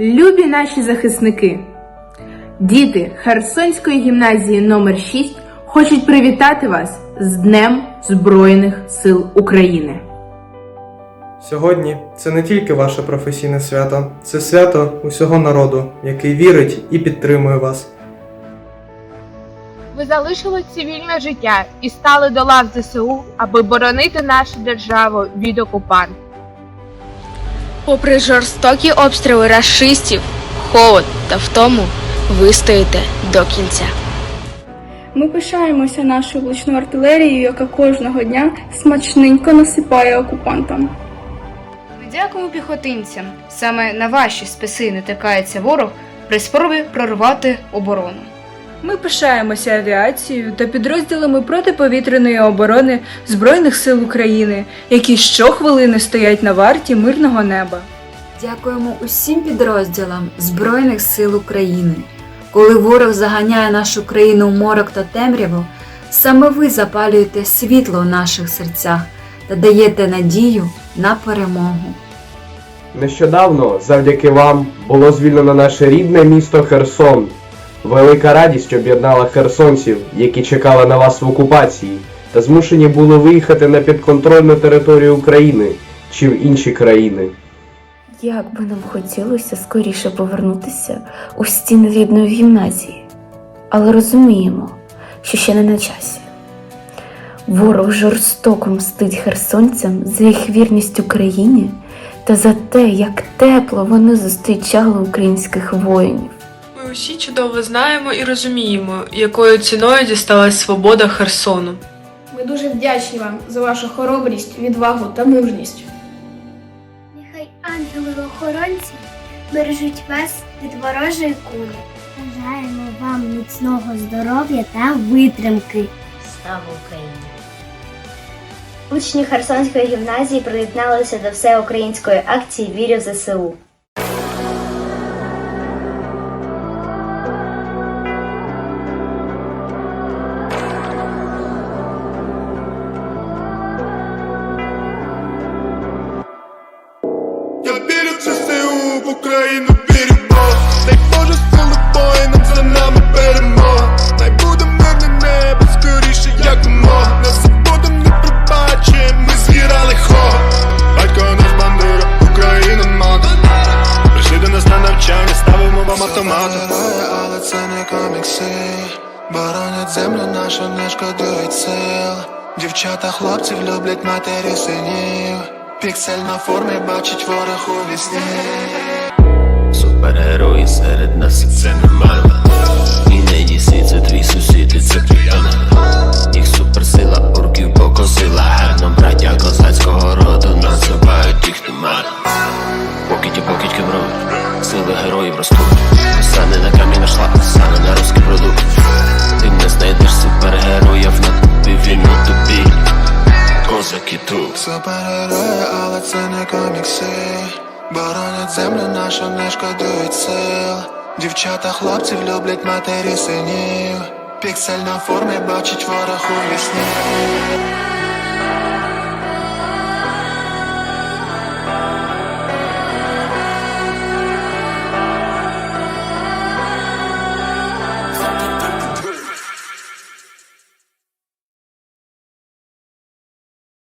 Любі наші захисники! Діти Херсонської гімназії номер 6 хочуть привітати вас з Днем Збройних сил України. Сьогодні це не тільки ваше професійне свято, це свято усього народу, який вірить і підтримує вас. Ви залишили цивільне життя і стали до лав ЗСУ, аби боронити нашу державу від окупантів. Попри жорстокі обстріли рашистів, холод та втому, ви стоїте до кінця. Ми пишаємося нашою влучною артилерією, яка кожного дня смачненько насипає окупантам. Ми дякуємо піхотинцям. Саме на ваші списи натикається ворог при спробі прорвати оборону. Ми пишаємося авіацією та підрозділами протиповітряної оборони Збройних сил України, які щохвилини стоять на варті мирного неба. Дякуємо усім підрозділам Збройних сил України. Коли ворог заганяє нашу країну в морок та темряву, саме ви запалюєте світло в наших серцях та даєте надію на перемогу. Нещодавно, завдяки вам, було звільнено наше рідне місто Херсон. Велика радість об'єднала херсонців, які чекали на вас в окупації, та змушені були виїхати на підконтрольну територію України чи в інші країни. Як би нам хотілося скоріше повернутися у стіни рідної гімназії, але розуміємо, що ще не на часі. Ворог жорстоко мстить херсонцям за їх вірність Україні та за те, як тепло вони зустрічали українських воїнів. Усі чудово знаємо і розуміємо, якою ціною дісталась свобода Херсону. Ми дуже вдячні вам за вашу хоробрість, відвагу та мужність. Нехай ангели-охоронці бережуть вас від ворожої кулі. Бажаємо вам міцного здоров'я та витримки. Слава Україні! Учні Херсонської гімназії приєдналися до всеукраїнської акції Вірю в ЗСУ. Україну Бог Дай Боже сили воїнам, за нами перемога Най буде мирне небо, скоріше якомога Не забудем, не пробачим, ми згірали хо Батько наш бандера, Україна мати Прийшли до нас на навчання, ставимо вам автомати Але це не комікси Боронять землю нашу, не шкодують сил. Дівчата хлопців люблять матері синів. Піксель на формі бачить ворог у вісні нас це Марвел І не діси, це твій сусід, і це п'яна Їх суперсила орків покосила. Гарно браття козацького роду називають їх немає Покидьки, покидьки брови, сили героїв ростуть. Сани на камінь нашла, сани на русський продукт. Ти не знайдеш супергероїв на тобі війну тобі Козаки тут. Супергерої, але це не комікси. Боронять землю нашу, не шкодують сил Дівчата хлопців люблять матері синів, Піксель на формі бачить ворог у вісні.